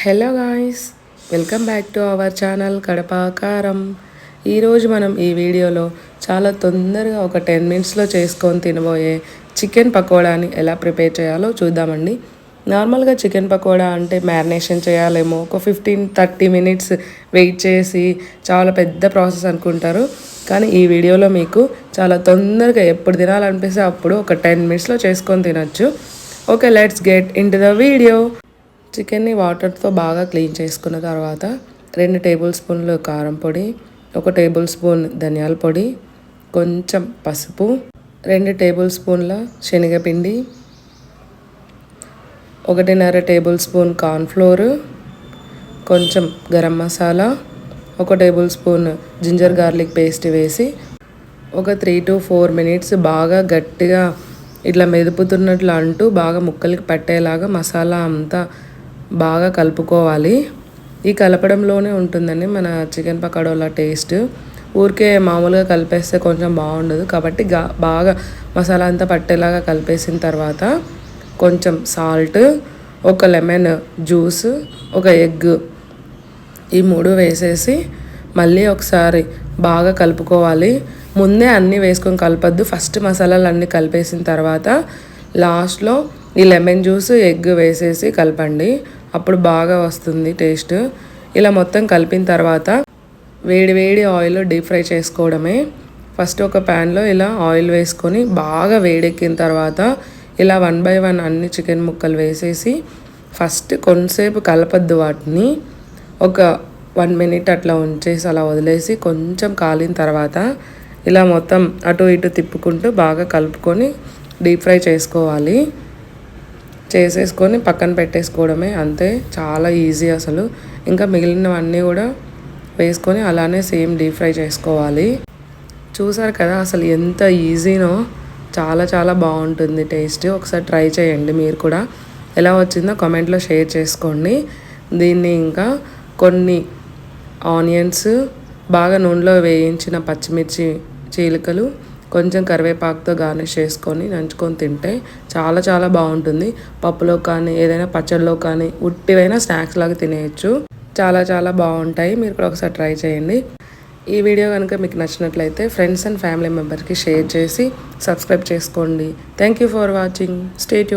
Hello guys welcome back to our channel Kadapakaram ఈరోజు మనం ఈ వీడియోలో చాలా తొందరగా ఒక టెన్ మినిట్స్లో చేసుకొని తినబోయే చికెన్ పకోడాని ఎలా ప్రిపేర్ చేయాలో చూద్దామండి. నార్మల్గా చికెన్ పకోడా అంటే మ్యారినేషన్ చేయాలేమో ఒక ఫిఫ్టీన్ థర్టీ మినిట్స్ వెయిట్ చేసి చాలా పెద్ద ప్రాసెస్ అనుకుంటారు. కానీ ఈ వీడియోలో మీకు చాలా తొందరగా ఎప్పుడు తినాలనిపిస్తే అప్పుడు ఒక టెన్ మినిట్స్లో చేసుకొని తినొచ్చు. Okay let's get in the video చికెన్ని వాటర్తో బాగా క్లీన్ చేసుకున్న తర్వాత రెండు టేబుల్ స్పూన్లు కారం పొడి ఒక టేబుల్ స్పూన్ ధనియాల పొడి కొంచెం పసుపు రెండు టేబుల్ స్పూన్ల శనగపిండి ఒకటిన్నర టేబుల్ స్పూన్ కార్న్ఫ్లోర్ కొంచెం గరం మసాలా ఒక tablespoon ginger garlic paste వేసి ఒక త్రీ టు ఫోర్ మినిట్స్ బాగా గట్టిగా ఇట్లా మెదుపుతున్నట్లు అంటూ బాగా ముక్కలకి పట్టేలాగా మసాలా అంతా బాగా కలుపుకోవాలి. ఈ కలపడంలోనే ఉంటుందండి మన చికెన్ పకోడోలా టేస్ట్. ఊరికే మామూలుగా కలిపేస్తే కొంచెం బాగుండదు. కాబట్టి గా బాగా మసాలా అంతా పట్టేలాగా కలిపేసిన తర్వాత కొంచెం సాల్ట్ ఒక లెమన్ జ్యూస్ ఒక ఎగ్ ఈ మూడు వేసేసి మళ్ళీ ఒకసారి బాగా కలుపుకోవాలి. ముందే అన్నీ వేసుకొని కలపద్దు. ఫస్ట్ మసాలాలు అన్నీ కలిపేసిన తర్వాత లాస్ట్లో ఈ లెమన్ జ్యూస్ ఎగ్ వేసేసి కలపండి. అప్పుడు బాగా వస్తుంది టేస్ట్. ఇలా మొత్తం కలిపిన తర్వాత వేడి వేడి ఆయిల్ డీప్ ఫ్రై చేసుకోవడమే. ఫస్ట్ ఒక ప్యాన్లో ఇలా ఆయిల్ వేసుకొని బాగా వేడెక్కిన తర్వాత ఇలా వన్ బై వన్ అన్ని చికెన్ ముక్కలు వేసేసి ఫస్ట్ కొంతసేపు కలపద్దు వాటిని. ఒక వన్ మినిట్ అట్లా ఉంచేసి అలా వదిలేసి కొంచెం కాలిన తర్వాత ఇలా మొత్తం అటు ఇటు తిప్పుకుంటూ బాగా కలుపుకొని డీప్ ఫ్రై చేసుకోవాలి. చేసేసుకొని పక్కన పెట్టేసుకోవడమే అంతే. చాలా ఈజీ అసలు. ఇంకా మిగిలినవన్నీ కూడా వేసుకొని అలానే సేమ్ డీప్ ఫ్రై చేసుకోవాలి. చూసారు కదా అసలు ఎంత ఈజీనో. చాలా చాలా బాగుంటుంది టేస్ట్. ఒకసారి ట్రై చేయండి మీరు కూడా. ఎలా వచ్చిందో కామెంట్లో షేర్ చేసుకోండి. దీన్ని ఇంకా కొన్ని ఆనియన్స్ బాగా నూనెలో వేయించిన పచ్చిమిర్చి చీలికలు కొంచెం కరివేపాకుతో గార్నిష్ చేసుకొని నంచుకొని తింటే చాలా చాలా బాగుంటుంది. పప్పులో కానీ ఏదైనా పచ్చడిలో కానీ ఉట్టివైనా స్నాక్స్ లాగా తినేయచ్చు. చాలా చాలా బాగుంటాయి. మీరు కూడా ఒకసారి ట్రై చేయండి. ఈ వీడియో కనుక మీకు నచ్చినట్లయితే ఫ్రెండ్స్ అండ్ ఫ్యామిలీ మెంబర్కి షేర్ చేసి సబ్స్క్రైబ్ చేసుకోండి. Thank you for watching. Stay tune